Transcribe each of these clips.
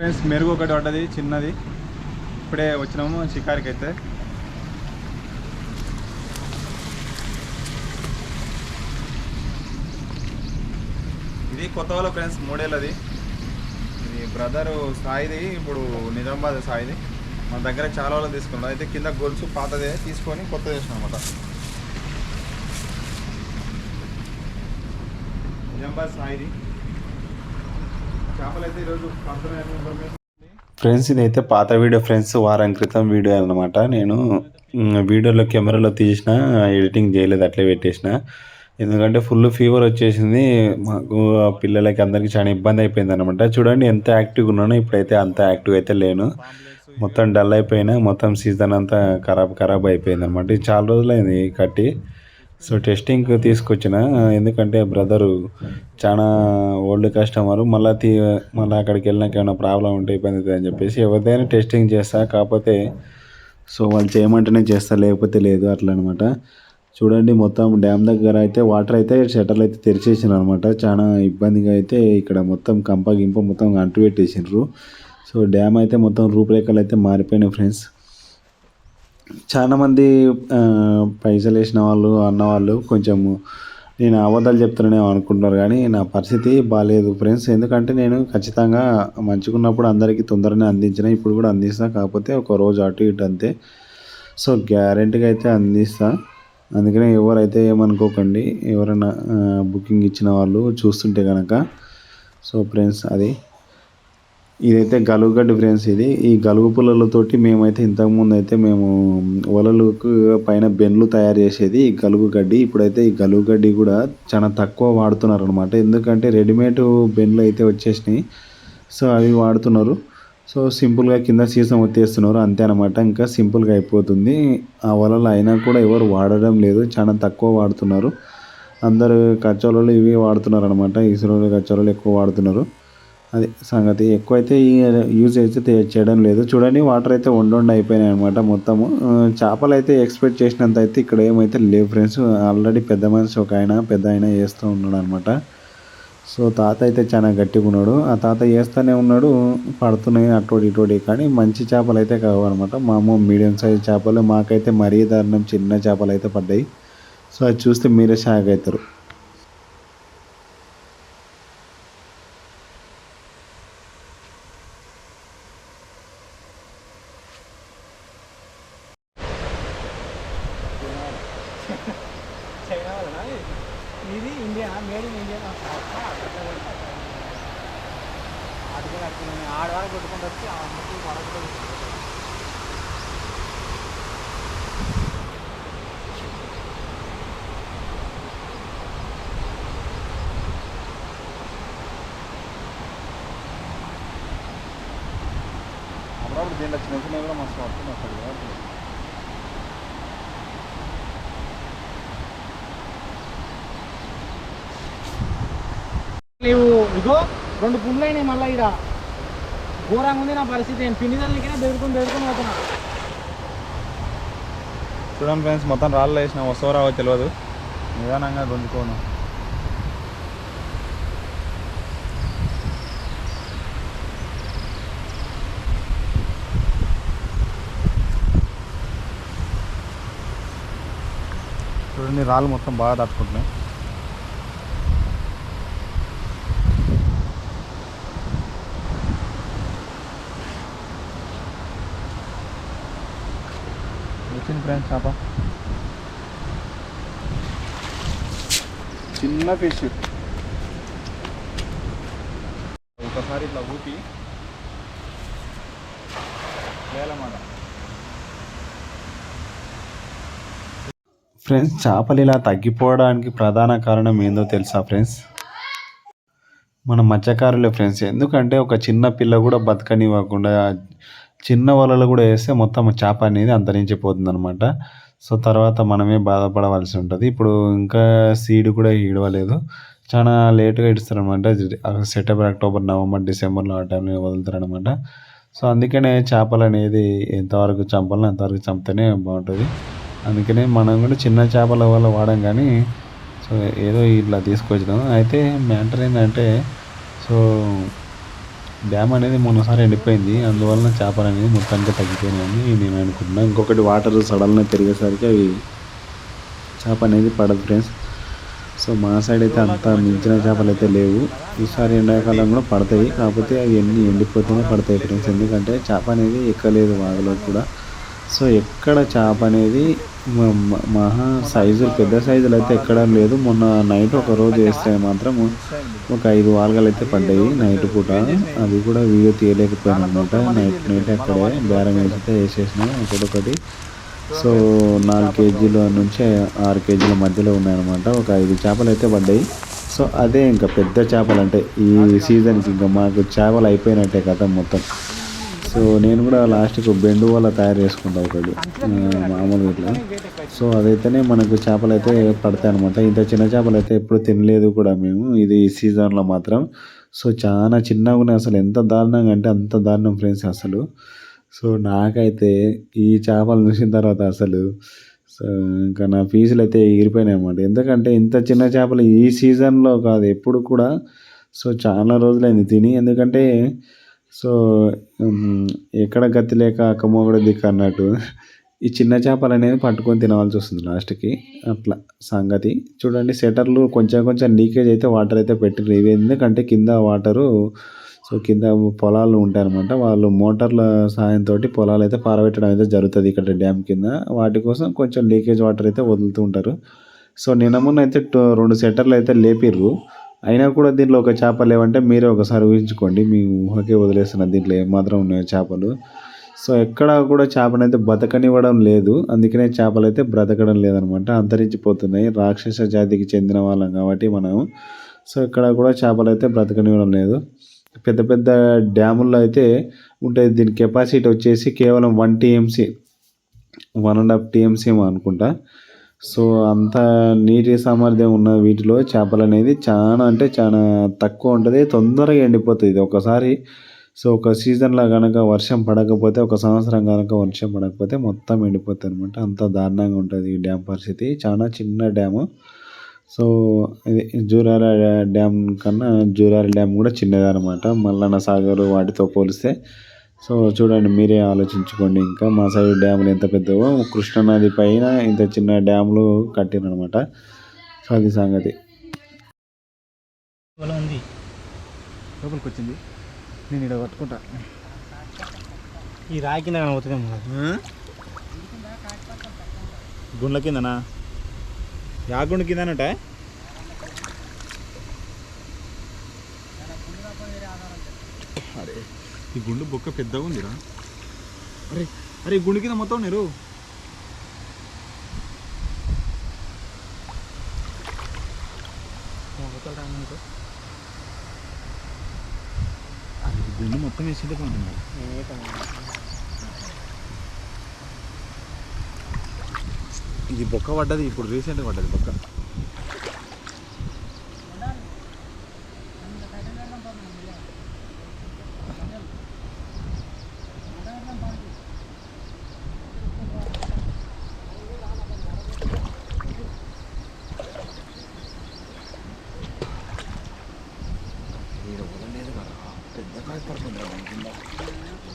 Friends మెరుగు ఒకటి పడ్డది చిన్నది. ఇప్పుడే వచ్చినాము షికారికి అయితే ఇది కొత్త వాళ్ళ ఫ్రెండ్స్ మూడేళ్ళది. ఇది బ్రదర్ సాయిది ఇప్పుడు నిజామాబాద్ సాయిది. మన దగ్గర చాలా వాళ్ళు తీసుకున్నాం అయితే కింద గొలుసు పాతదే తీసుకొని కొత్త చేసినాం అనమాట నిజామాబాద్ సాయిది చేపలు అయితే ఈరోజు పంతొమ్మిది ఫ్రెండ్స్ ఇదైతే పాత వీడియో ఫ్రెండ్స్ వారం క్రితం వీడియో అనమాట నేను వీడియోలో కెమెరాలో తీసిన ఎడిటింగ్ చేయలేదు అట్లే పెట్టేసిన. ఎందుకంటే ఫుల్ ఫీవర్ వచ్చేసింది. మాకు పిల్లలకి అందరికీ చాలా ఇబ్బంది అయిపోయింది అనమాట చూడండి ఎంత యాక్టివ్గా ఉన్నానో ఇప్పుడైతే అంత యాక్టివ్ అయితే లేను. మొత్తం డల్ అయిపోయినా మొత్తం సీజన్ అంతా ఖరాబ్ ఖరాబ్ అయిపోయింది అనమాట చాలా రోజులైంది కట్టి. సో టెస్టింగ్ తీసుకొచ్చిన ఎందుకంటే బ్రదరు చాలా ఓల్డ్ కస్టమర్ మళ్ళీ తీ మళ్ళీ అక్కడికి వెళ్ళినాక ఏమైనా ప్రాబ్లం ఉంటే ఇబ్బంది అవుతుంది అని చెప్పేసి ఎవరిదైనా టెస్టింగ్ చేస్తా కాకపోతే సో వాళ్ళు చేయమంటేనే చేస్తా లేకపోతే లేదు అట్లా అనమాట చూడండి మొత్తం డ్యామ్ దగ్గర అయితే వాటర్ అయితే షటర్లు అయితే తెరిచేసినారు అనమాట చాలా ఇబ్బందిగా అయితే ఇక్కడ మొత్తం కంప గింప మొత్తం అంటు పెట్టేసిండ్రు సో డ్యామ్ అయితే మొత్తం రూపురేఖలు అయితే మారిపోయినాయి ఫ్రెండ్స్ చాలామంది పైసలు వేసిన వాళ్ళు అన్నవాళ్ళు కొంచెము నేను అబద్ధాలు చెప్తున్నానే అనుకుంటున్నారు కానీ నా పరిస్థితి బాగాలేదు ఫ్రెండ్స్. ఎందుకంటే నేను ఖచ్చితంగా మంచుకున్నప్పుడు అందరికీ తొందరనే అందించిన ఇప్పుడు కూడా అందిస్తా. కాకపోతే ఒక రోజు అటు ఇటు అంతే. సో గ్యారెంటీగా అయితే అందిస్తా. అందుకనే ఎవరైతే ఏమనుకోకండి ఎవరైనా బుకింగ్ ఇచ్చిన వాళ్ళు చూస్తుంటే కనుక సో ఫ్రెండ్స్ అది ఇదైతే గలుగడ్డి ఫ్రెండ్స్ ఇది. ఈ గలుగు పుల్లలతోటి మేమైతే ఇంతకుముందు అయితే మేము వలలకు పైన బెన్లు తయారు చేసేది ఈ గలుగు గడ్డి. ఇప్పుడైతే ఈ గలుగు గడ్డి కూడా చాలా తక్కువ వాడుతున్నారు అనమాట ఎందుకంటే రెడీమేడ్ బెన్లు అయితే వచ్చేసినాయి. సో అవి వాడుతున్నారు. సో సింపుల్గా కింద సీసం వచ్చేస్తున్నారు అంతే అనమాట ఇంకా సింపుల్గా అయిపోతుంది. ఆ వలలు అయినా కూడా ఎవరు వాడడం లేదు. చాలా తక్కువ వాడుతున్నారు. అందరు కచ్చోళ్ళు ఇవి వాడుతున్నారు అనమాట ఇసురోలు కచ్చోళ్ళు ఎక్కువ వాడుతున్నారు. అది సంగతి. ఎక్కువ అయితే యూజ్ అయితే చేయడం లేదు. చూడండి వాటర్ అయితే వండొండి అయిపోయినాయి అనమాట మొత్తము. చేపలు అయితే ఎక్స్పెక్ట్ చేసినంత అయితే ఇక్కడ ఏమైతే లేవు ఫ్రెండ్స్. ఆల్రెడీ పెద్ద మనిషి ఒక ఆయన పెద్ద ఆయన వేస్తూ ఉన్నాడు అనమాట సో తాత అయితే చాలా గట్టిగా ఉన్నాడు. ఆ తాత వేస్తూనే ఉన్నాడు పడుతున్నాయి అటువంటి ఇటువంటి కానీ మంచి చేపలు అయితే కావు అనమాట మామూలు మీడియం సైజ్ చేపలు మాకైతే మరీ దారుణం చిన్న చేపలు అయితే పడ్డాయి. సో అది చూస్తే మీరే షాక్ అవుతారు. చైనా వాళ్ళనా ఇది ఇండియా మేడ్ ఇన్ ఇండియా అటుకుని అట్టుకుని ఆడవాళ్ళు కొట్టుకుంటూ వచ్చి ఆ అమ్మకి పడకుండా అప్పుడప్పుడు దీంట్లో చిన్న చిన్నవి కూడా మస్తు పడుతుంది అసలు సో రెండు పుండ్లు అయినాయి మళ్ళీ ఇక్కడ ఘోరంగా ఉంది నా పరిస్థితి. నేను పిండి తల్లికైనా బెదురుకొని బెదురుకొని చూడండి ఫ్రెండ్స్ మొత్తం రాళ్ళు వేసిన. వస్తావో రావో తెలియదు నిదానంగా గుంజుకోను. చూడండి రాళ్ళు మొత్తం బాగా తట్టుకుంటున్నాయి ఫ్రెండ్స్ చేప చిన్న ఫిష్ ఒకసారి ఇట్లా ఊపి. వేలమాట ఫ్రెండ్స్ చేపలు ఇలా తగ్గిపోవడానికి ప్రధాన కారణం ఏందో తెలుసా ఫ్రెండ్స్ మన మత్స్యకారులే ఫ్రెండ్స్ ఎందుకంటే ఒక చిన్న పిల్ల కూడా బతకనివ్వకుండా చిన్న వలలు కూడా వేస్తే మొత్తం చేప అనేది అంతరించిపోతుంది అనమాట సో తర్వాత మనమే బాధపడవలసి ఉంటుంది. ఇప్పుడు ఇంకా సీడ్ కూడా ఈడవలేదు చాలా లేట్గా ఇస్తారు అనమాట సెప్టెంబర్ అక్టోబర్ నవంబర్ డిసెంబర్లో ఆ టైంలో వదులుతారు అనమాట సో అందుకనే చేపలు అనేది ఎంతవరకు చంపాలో అంతవరకు చంపితేనే బాగుంటుంది. అందుకనే మనం కూడా చిన్న చేపల వల్ల వాడాం కానీ సో ఏదో ఇట్లా తీసుకొచ్చినాం అయితే మ్యాటర్ ఏంటంటే సో డ్యామ్ అనేది మొన్నసారి ఎండిపోయింది. అందువలన చేపలు అనేది మొత్తానికి తగ్గిపోయినాయని నేను అనుకుంటున్నాను ఇంకొకటి వాటర్ సడన్గా పెరిగేసరికి అవి చేప అనేది పడదు ఫ్రెండ్స్ సో మా సైడ్ అయితే అంత మించిన చేపలు అయితే లేవు. ఈసారి ఎండాకాలం కూడా పడతాయి. కాకపోతే అవి ఎన్ని ఎండిపోతేనే పడతాయి ఫ్రెండ్స్ ఎందుకంటే చేప అనేది ఎక్కలేదు వాగులో కూడా. సో ఎక్కడ చేప అనేది మ- మహా సైజులు పెద్ద సైజులు అయితే ఎక్కడ లేదు. మొన్న నైట్ ఒక రోజు వేస్తే మాత్రం ఒక ఐదు వాల్గలు అయితే పడ్డాయి నైట్ పూట. అవి కూడా వీడియో తీయలేకపోయాను అనమాట నైట్ నైట్ అక్కడే బేరం వేసితే వేసేసిన ఒకటొకటి. సో నాలుగు కేజీల నుంచి ఆరు కేజీల మధ్యలో ఉన్నాయన్నమాట ఒక ఐదు చేపలు అయితే పడ్డాయి. సో అదే ఇంకా పెద్ద చేపలు అంటే ఈ సీజన్కి ఇంకా మాకు చేపలు అయిపోయినట్టే కథ మొత్తం. సో నేను కూడా లాస్ట్కి బెండు వల్ల తయారు చేసుకుంటా ఒకటి మామూలుగా ఇట్లా. సో అదైతేనే మనకు చేపలు అయితే పడతాయి అనమాట ఇంత చిన్న చేపలు అయితే ఎప్పుడు తినలేదు కూడా మేము. ఇది ఈ సీజన్లో మాత్రం. సో చాలా చిన్నగా ఉన్నాయి అసలు. ఎంత దారుణంగా అంటే అంత దారుణం ఫ్రెండ్స్ అసలు. సో నాకైతే ఈ చేపలు చూసిన తర్వాత అసలు సో ఇంకా నా ఫీజులు అయితే ఎగిరిపోయినాయి అనమాట ఎందుకంటే ఇంత చిన్న చేపలు ఈ సీజన్లో కాదు ఎప్పుడు కూడా. సో చాలా రోజులైంది తిని. ఎందుకంటే సో ఎక్కడ గతి లేక అక్కమోగడ దిక్కు అన్నట్టు ఈ చిన్న చేపలు అనేది పట్టుకొని తినవలసి వస్తుంది లాస్ట్కి. అట్లా సంగతి. చూడండి సెటర్లు కొంచెం కొంచెం లీకేజ్ అయితే వాటర్ అయితే పెట్టిర్రు. ఇవి ఎందుకంటే కింద వాటరు సో కింద పొలాలు ఉంటాయి అనమాట వాళ్ళు మోటార్ల సహాయంతో పొలాలు అయితే పారబెట్టడం అయితే జరుగుతుంది ఇక్కడ డ్యామ్ కింద. వాటి కోసం కొంచెం లీకేజ్ వాటర్ అయితే వదులుతూ ఉంటారు. సో నిన్న మొన్న అయితే రెండు సెటర్లు అయితే లేపిర్రు. అయినా కూడా దీంట్లో ఒక చేప లేవంటే మీరే ఒకసారి ఊహించుకోండి. మీ ఊహకే వదిలేస్తున్న దీంట్లో ఏమాత్రం ఉన్నాయో చేపలు. సో ఎక్కడ కూడా చేపనైతే బతకనివ్వడం లేదు. అందుకనే చేపలు అయితే బ్రతకడం లేదనమాట. అంతరించిపోతున్నాయి. రాక్షస జాతికి చెందిన వాళ్ళం కాబట్టి మనం. సో ఇక్కడ కూడా చేపలు అయితే బ్రతకనివ్వడం లేదు. పెద్ద పెద్ద డ్యాముల్లో అయితే ఉంటుంది దీని కెపాసిటీ వచ్చేసి కేవలం one TMC one and half TMC అనుకుంటా. సో అంత నీటి సామర్థ్యం ఉన్న వీటిలో చేపలు అనేది చాలా అంటే చాలా తక్కువ ఉంటుంది. తొందరగా ఎండిపోతుంది ఇది ఒకసారి. సో ఒక సీజన్లో కనుక వర్షం పడకపోతే ఒక సంవత్సరం కనుక వర్షం పడకపోతే మొత్తం ఎండిపోతుంది అనమాట అంత దారుణంగా ఉంటుంది ఈ డ్యామ్ పరిస్థితి. చాలా చిన్న డ్యాము. సో ఇది జూరాల డ్యామ్ కన్నా జూరాల డ్యామ్ కూడా చిన్నది అనమాట మల్లన్న సాగర్ వాటితో పోలిస్తే. సో చూడండి మీరే ఆలోచించుకోండి. ఇంకా మా సైడ్ డ్యాములు ఎంత పెద్దవో కృష్ణానది పైన ఇంత చిన్న డ్యాములు కట్టిరనమాట సో అది సంగతి. ఉంది. లోపలికి వచ్చింది. నేను ఇక్కడ పట్టుకుంటా. ఈ రాయి కింద కనబడుతుందేమో గుండ్ల కిందనా? యా గుండు కిందనట? అరే. ఈ గుండు బొక్క పెద్దగా ఉందిరా. అరే అరే ఈ గుండు కింద మొత్తం నీరు అరే, ఈ గుండు మొత్తం వేసిందే కొంటున్నారు ఇది బొక్క పడ్డది ఇప్పుడు రీసెంట్గా పడ్డది బొక్క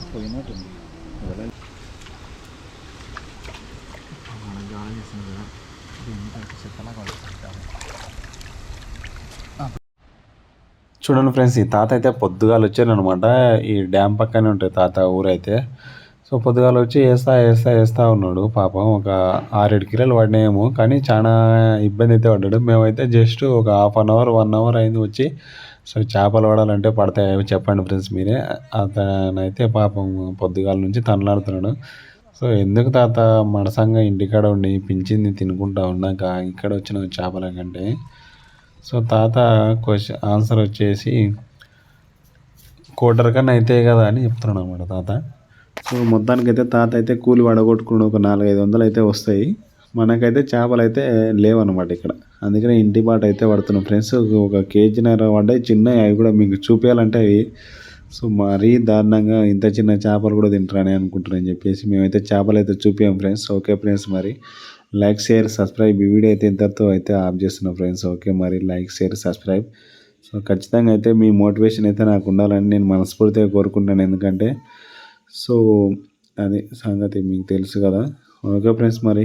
పోయినట్టుంది ఎవరైనా మనం గాలి చేస్తుంది కదా ఇది ఎంత చెత్తలా పడుతుంటారు చూడండి ఫ్రెండ్స్ ఈ తాత అయితే పొద్దుగాలు వచ్చారు అనమాట ఈ డ్యామ్ పక్కనే ఉంటుంది తాత ఊరైతే. సో పొద్దుగాలు వచ్చి వేస్తా వేస్తా వేస్తా ఉన్నాడు పాపం. ఒక ఆరేడు కిలోలు పడినాయేమో కానీ చాలా ఇబ్బంది అయితే పడ్డాడు. మేమైతే జస్ట్ ఒక half an hour one hour అయింది వచ్చి. సో చేపలు పడాలంటే పడతాయి చెప్పండి ఫ్రెండ్స్ మీరే. అతనైతే పాపం పొద్దుగాల నుంచి తనలాడుతున్నాడు. సో ఎందుకు తాత మడసంగా ఇంటికాడ ఉండి పించింది తినుకుంటా ఉన్నాక ఇక్కడ వచ్చిన చేపల కంటే? సో తాత క్వశ్చన్ ఆన్సర్ వచ్చేసి కోటర్ కన్నా అయితే కదా అని చెప్తున్నాను అనమాట తాత. సో మొత్తానికి అయితే తాత అయితే కూలి వడగొట్టుకుని ఒక నాలుగైదు వందలు అయితే వస్తాయి. మనకైతే చేపలు అయితే లేవన్నమాట ఇక్కడ. అందుకనే ఇంటి బాట అయితే పడుతున్నాం. ఫ్రెండ్స్ ఒక కేజీన్నర పడ్డాయి చిన్నవి అవి కూడా మీకు చూపించాలంటే అవి సో మరీ దారుణంగా ఇంత చిన్న చేపలు కూడా తింటారని అనుకుంటారని చెప్పేసి మేమైతే చేపలు అయితే చూపించాం ఫ్రెండ్స్ ఓకే ఫ్రెండ్స్ మరి లైక్ షేర్ సబ్స్క్రైబ్ ఈ వీడియో అయితే ఇంతటితో అయితే ఆఫ్ చేస్తున్నాం ఫ్రెండ్స్ ఓకే మరి లైక్ షేర్ సబ్స్క్రైబ్ సో ఖచ్చితంగా అయితే మీ మోటివేషన్ అయితే నాకు ఉండాలని నేను మనస్ఫూర్తిగా కోరుకుంటాను ఎందుకంటే సో అది సంగతి మీకు తెలుసు కదా. ఓకే ఫ్రెండ్స్ మరి